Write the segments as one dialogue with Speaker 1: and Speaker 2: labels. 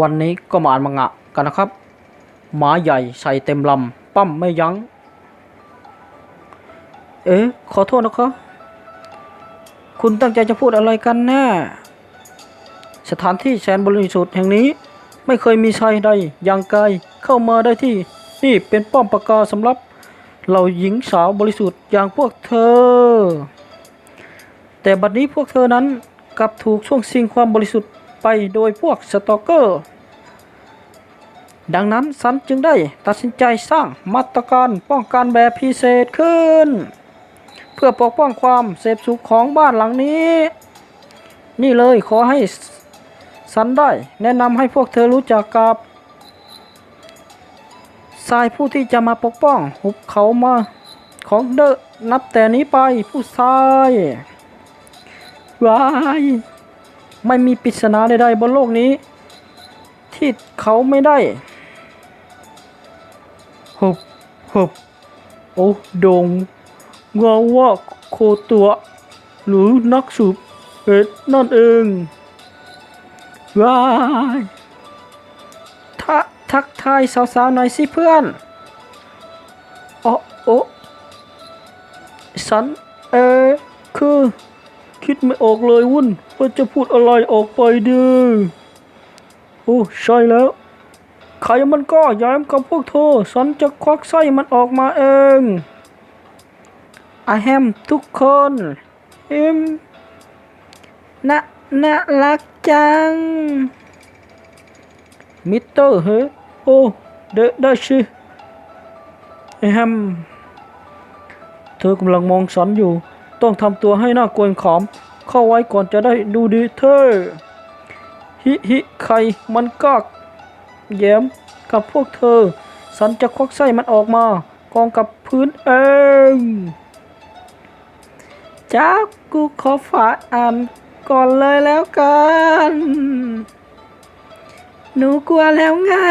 Speaker 1: วันนี้ก็มาอ่านมังงะกันนะครับ หมาใหญ่ใส่เต็มลำ ปั้มไม่ยัง้ง เอ๊ะ ขอโทษนะครับ คุณตั้งใจจะพูดอะไรกันแน่ สถานที่แสนบริสุทธิ์แห่งนี้ ไม่เคยมีชายใดอย่างกายเข้ามาได้ที่ นี่เป็นป้อมปราการสำหรับเหล่าหญิงสาวบริสุทธิ์อย่างพวกเธอ แต่บัดนี้พวกเธอนั้นกลับถูกช่วงชิงความบริสุทธิ์ ไปโดยพวกสตอกเกอร์ ดังนั้นฉันจึงได้ตัดสินใจสร้างมาตรการป้องกันแบบพิเศษขึ้น เพื่อปกป้องความเสพสุขของบ้านหลังนี้ นี่เลยขอให้ฉันได้แนะนำให้พวกเธอรู้จักกับชายผู้ที่จะมาปกป้องหุบเขามาของเดอะนับแต่นี้ไปผู้ชายวาย ไม่มีปริศนาใดๆบนโลกนี้ ที่เขาไม่ได้หบหบโอ้ดงเงาว่าโคตัว หรือนักสืบเอ็ดนั่นเองว้ายทักทักทายสาวๆหน่อยสิเพื่อนโอ้โอ้สันเออคือ คิดไม่ออกเลยวุ่นว่าจะพูดอะไรออกไปดีโอ้ใช่แล้วใครมันก็ย้ายกับพวกเธอฉันจะควักไส้มันออกมาเองอาแฮมทุกคนอ็มน่าน่ารักจัง มิสเตอร์เฮ้โอ้เดอะได้ชิไอแฮมเธอกำลังมองฉันอยู่ ต้องทำตัวให้น่ากลัวขอมเข้าไว้ก่อนจะได้ดูดีเธอฮิฮิใครมันก็แย้มกับพวกเธอฉันจะควักไส้มันออกมา กองกับพื้นเองจ้ากูขอฝาอ่านก่อนเลยแล้วกัน หนูกลัวแล้วง่า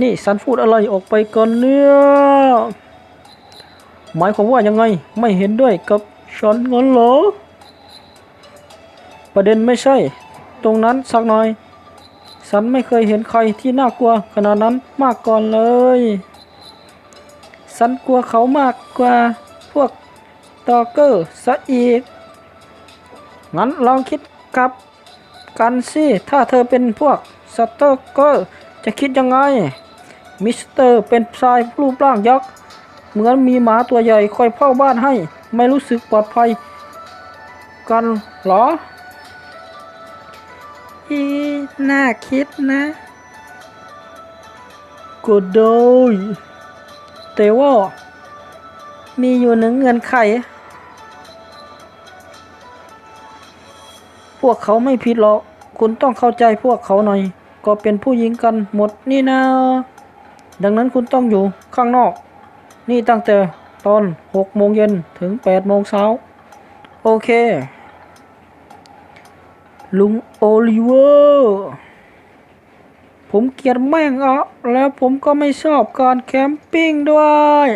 Speaker 1: นี่ฉันพูดอะไรออกไปก่อนเนี่ย หมายความว่ายังไงไม่เห็นด้วยกับฉันงั้นเหรอ ประเด็นไม่ใช่ ตรงนั้นสักหน่อย ฉันไม่เคยเห็นใครที่น่ากลัวขนาดนั้นมาก่อนเลย ฉันกลัวเขามากกว่าพวกตอเกอร์ซะอีก งั้นลองคิดกับกันสิถ้าเธอเป็นพวกสตอเกอร์จะคิดยังไง มิสเตอร์เป็นชายรูปร่างยักษ์ เหมือนมีหมาตัวใหญ่คอยเฝ้าบ้านให้ ไม่รู้สึกปลอดภัย กันเหรอ อีน่าคิดนะก็ได้แต่ว่ามีอยู่หนึ่งเงื่อนไข พวกเขาไม่ผิดหรอก คุณต้องเข้าใจพวกเขาหน่อย ก็เป็นผู้หญิงกันหมดนี่นะ ดังนั้นคุณต้องอยู่ข้างนอก นี่ตั้งแต่ตอนหกโมงเย็นถึงแปดโมงเช้า โอเค ลุงโอลิเวอร์ ผมเกลียดแม่งอะแล้วผมก็ไม่ชอบการแคมปิ้งด้วย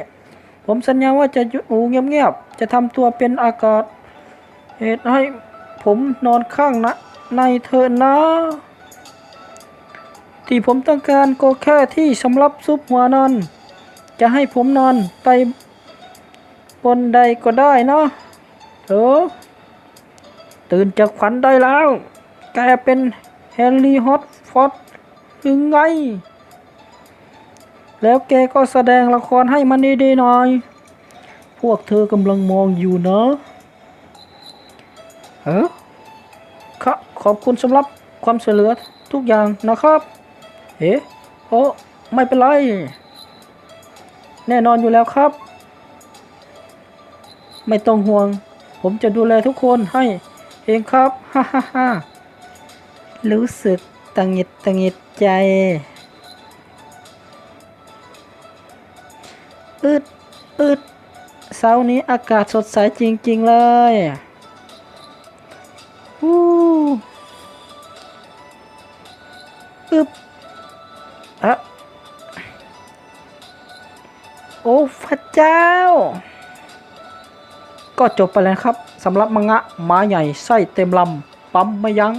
Speaker 1: ผมสัญญาว่าจะอยู่เงียบๆ จะทำตัวเป็นอากาศ เหตุให้ผมนอนข้างนะในเธอนะ ที่ผมต้องการก็แค่ที่สำหรับซุปหัวนอน จะให้ผมนอนไตบนใดก็ได้เนาะเออตื่นจากฝันได้แล้ว แกเป็นแฮร์รี่ฮอตฟอดยังไง แล้วแกก็แสดงละครให้มันดีๆหน่อย พวกเธอกำลังมองอยู่เนาะเออขะขอบคุณสำหรับความช่วยเหลือทุกอย่างนะครับ เอ๊ะโอ้ไม่เป็นไร แน่นอนอยู่แล้วครับ ไม่ต้องห่วง ผมจะดูแลทุกคนให้เองครับ ฮ่าฮ่าฮ่ารู้สึกตังหิดตังหิดใจอึดอึดเช้านี้อากาศสดใสจริง ๆ เลย โอ้พระเจ้า ก็จบไปแล้วครับสำหรับมังงะหมาใหญ่ไส้เต็มลำปั๊มไม่ยัง้ง